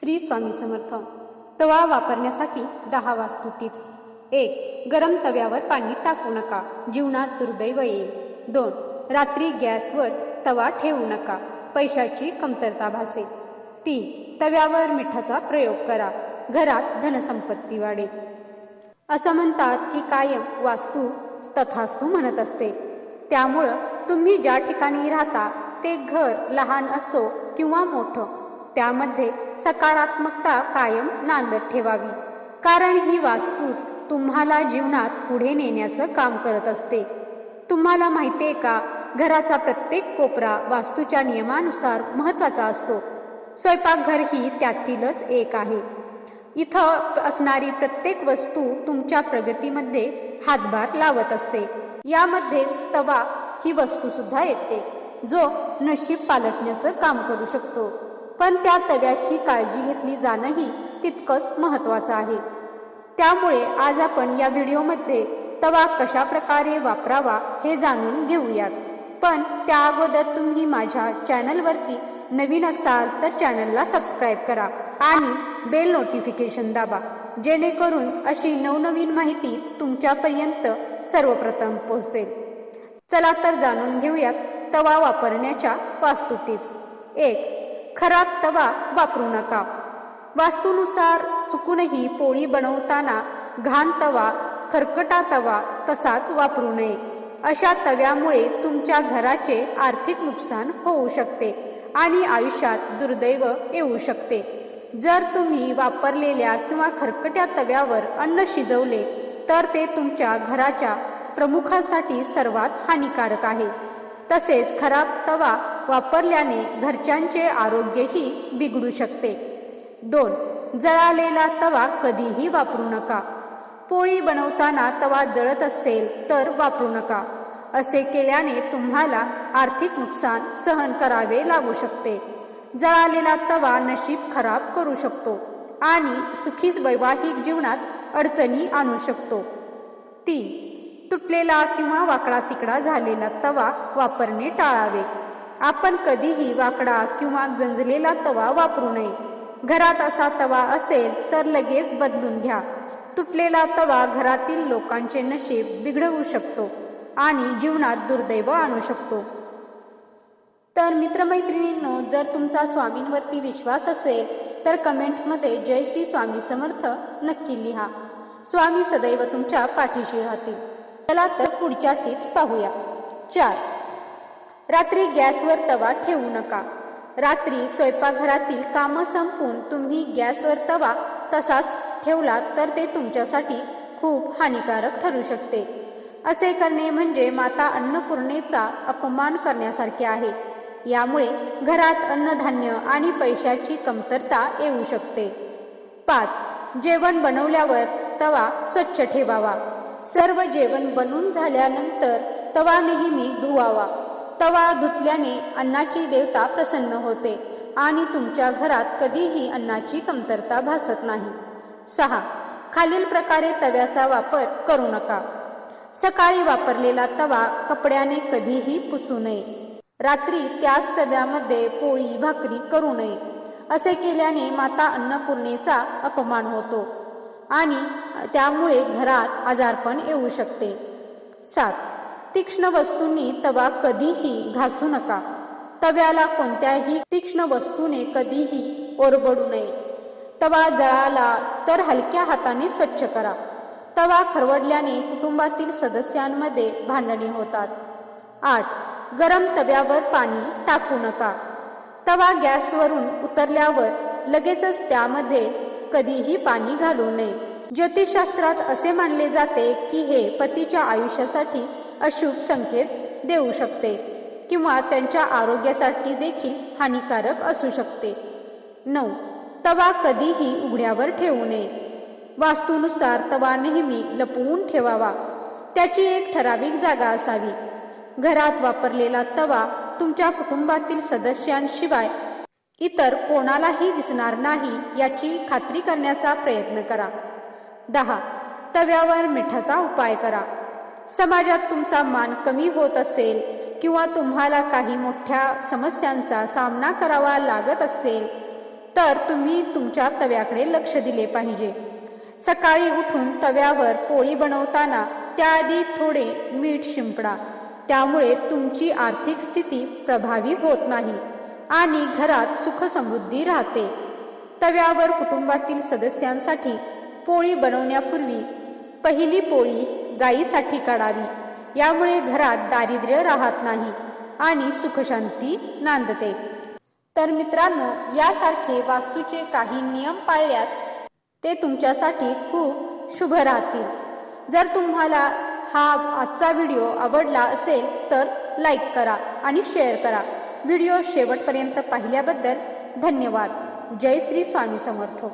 श्री स्वामी समर्थ. तवा वापरण्यासाठी दहा वास्तू टिप्स एक गरम तव्यावर पाणी टाकू नका. जीवनात दुर्दैव येईल. दोन रात्री गॅसवर तवा ठेवू नका. पैशाची कमतरता भासेल. तीन तव्यावर मिठाचा प्रयोग करा. घरात धनसंपत्ती वाढेल. असं म्हणतात की कायम वास्तू तथास्तू म्हणत असते. त्यामुळं तुम्ही ज्या ठिकाणी राहता ते घर लहान असो किंवा मोठं. त्यामध्ये सकारात्मकता कायम नांदत ठेवावी. कारण ही वास्तूच तुम्हाला जीवनात पुढे नेण्याचं काम करत असते. तुम्हाला माहिती आहे का घराचा प्रत्येक कोपरा वास्तूच्या नियमानुसार महत्त्वाचा असतो. स्वयंपाकघर ही त्यातीलच एक आहे. इथं असणारी प्रत्येक वस्तू तुमच्या प्रगतीमध्ये हातभार लावत असते. यामध्येच तवा ही वस्तू सुद्धा येते जो नशीब पालटण्याचं काम करू शकतो. पण त्या तव्याची काळजी घेतली जाणंही तितकंच महत्त्वाचं आहे. त्यामुळे आज आपण या व्हिडिओमध्ये तवा कशा प्रकारे वापरावा हे जाणून घेऊयात. पण त्या अगोदर तुम्ही माझ्या चॅनलवरती नवीन असाल तर चॅनलला सबस्क्राईब करा आणि बेल नोटिफिकेशन दाबा जेणेकरून अशी नवनवीन माहिती तुमच्यापर्यंत सर्वप्रथम पोहोचेल चला तर जाणून घेऊयात तवा वापरण्याच्या वास्तू टिप्स. एक खराब तवा वापरू नका. वास्तूनुसार चुकूनही पोळी बनवताना घाण तवा खरकटा तवा तसाच वापरू नये. अशा तव्यामुळे तुमच्या घराचे आर्थिक नुकसान होऊ शकते आणि आयुष्यात दुर्दैव येऊ शकते. जर तुम्ही वापरलेल्या किंवा खरकट्या तव्यावर अन्न शिजवले तर ते तुमच्या घराच्या प्रमुखासाठी सर्वात हानिकारक आहे. तसेच खराब तवा वापरल्याने घरच्यांचे आरोग्यही बिघडू शकते. दोन जळालेला तवा कधीही वापरू नका. पोळी बनवताना तवा जळत असेल तर वापरू नका. असे केल्याने तुम्हाला आर्थिक नुकसान सहन करावे लागू शकते. जळालेला तवा नशीब खराब करू शकतो आणि सुखीच वैवाहिक जीवनात अडचणी आणू शकतो. तीन तुटलेला किंवा वाकडा तिकडा झालेला तवा वापरणे टाळावे. आपण कधीही वाकडा किंवा गंजलेला तवा वापरू नये. घरात असा तवा असेल तर लगेच बदलून घ्या. तुटलेला तवा घरातील लोकांचे नशीब बिघडवू शकतो आणि जीवनात दुर्दैव आणू शकतो. तर मित्रमैत्रिणींनो जर तुमचा स्वामींवरती विश्वास असेल तर कमेंटमध्ये जय श्री स्वामी समर्थ नक्की लिहा. स्वामी सदैव तुमच्या पाठीशी राहतील. चला तर पुढच्या टिप्स पाहूया. चार. रात्री गॅसवर तवा ठेवू नका. रात्री स्वयंपाकघरातील कामं संपून तुम्ही गॅसवर तवा तसाच ठेवला तर ते तुमच्यासाठी खूप हानिकारक ठरू शकते. असे करणे म्हणजे माता अन्नपूर्णेचा अपमान करण्यासारखे आहे. यामुळे घरात अन्नधान्य आणि पैशाची कमतरता येऊ शकते. पाच. जेवण बनवल्यावर तवा स्वच्छ ठेवावा. सर्व जेवण बनून झाल्यानंतर तवा नेहमी धुवावा. तवा धुतल्याने अन्नाची देवता प्रसन्न होते आणि तुमच्या घरात कधीही अन्नाची कमतरता भासत नाही. सहा. खालील प्रकारे तव्याचा वापर करू नका. सकाळी वापरलेला तवा कपड्याने कधीही पुसू नये. रात्री त्याच तव्यामध्ये पोळी भाकरी करू नये. असे केल्याने माता अन्नपूर्णेचा अपमान होतो आणि त्यामुळे घरात आजारपण येऊ शकते. सात. तीक्ष्ण वस्तूंनी तवा कधीही घासू नका. तव्याला कोणत्याही तीक्ष्ण वस्तूने कधीही ओरबडू नये. तवा जळाला तर हलक्या हाताने स्वच्छ करा. तवा खरवडल्याने कुटुंबातील सदस्यांमध्ये भांडणी होतात. आठ. गरम तव्यावर पाणी टाकू नका. तवा गॅसवरून उतरल्यावर लगेचच त्यामध्ये कधीही पाणी घालू नये. ज्योतिषशास्त्रात असे मानले जाते की हे पतीच्या आयुष्यासाठी अशुभ संकेत देऊ शकते किंवा त्यांच्या आरोग्यासाठी देखील हानिकारक असू शकते. नऊ. तवा कधीही उघड्यावर ठेवू नये. वास्तूनुसार तवा नेहमी लपवून ठेवावा. त्याची एक ठराविक जागा असावी. घरात वापरलेला तवा तुमच्या कुटुंबातील सदस्यांशिवाय इतर कोणालाही दिसणार नाही याची खात्री करण्याचा प्रयत्न करा. दहा. तव्यावर मिठाचा उपाय करा. समाजात तुमचा मान कमी होत असेल किंवा तुम्हाला काही मोठ्या समस्यांचा सामना करावा लागत असेल तर तुम्ही तुमच्या तव्याकडे लक्ष दिले पाहिजे. सकाळी उठून तव्यावर पोळी बनवताना त्याआधी थोडे मीठ शिंपडा. त्यामुळे तुमची आर्थिक स्थिती प्रभावी होत नाही आणि घरात सुखसमृद्धी राहते. तव्यावर कुटुंबातील सदस्यांसाठी पोळी बनवण्यापूर्वी पहिली पोळी गायीसाठी काढावी. यामुळे घरात दारिद्र्य राहत नाही आणि सुखशांती नांदते. तर मित्रांनो यासारखे वास्तूचे काही नियम पाळल्यास ते तुमच्यासाठी खूप शुभ राहतील. जर तुम्हाला हा आजचा व्हिडिओ आवडला असेल तर लाईक करा आणि शेअर करा. व्हिडिओ शेवटपर्यंत पाहिल्याबद्दल धन्यवाद. जय श्री स्वामी समर्थ.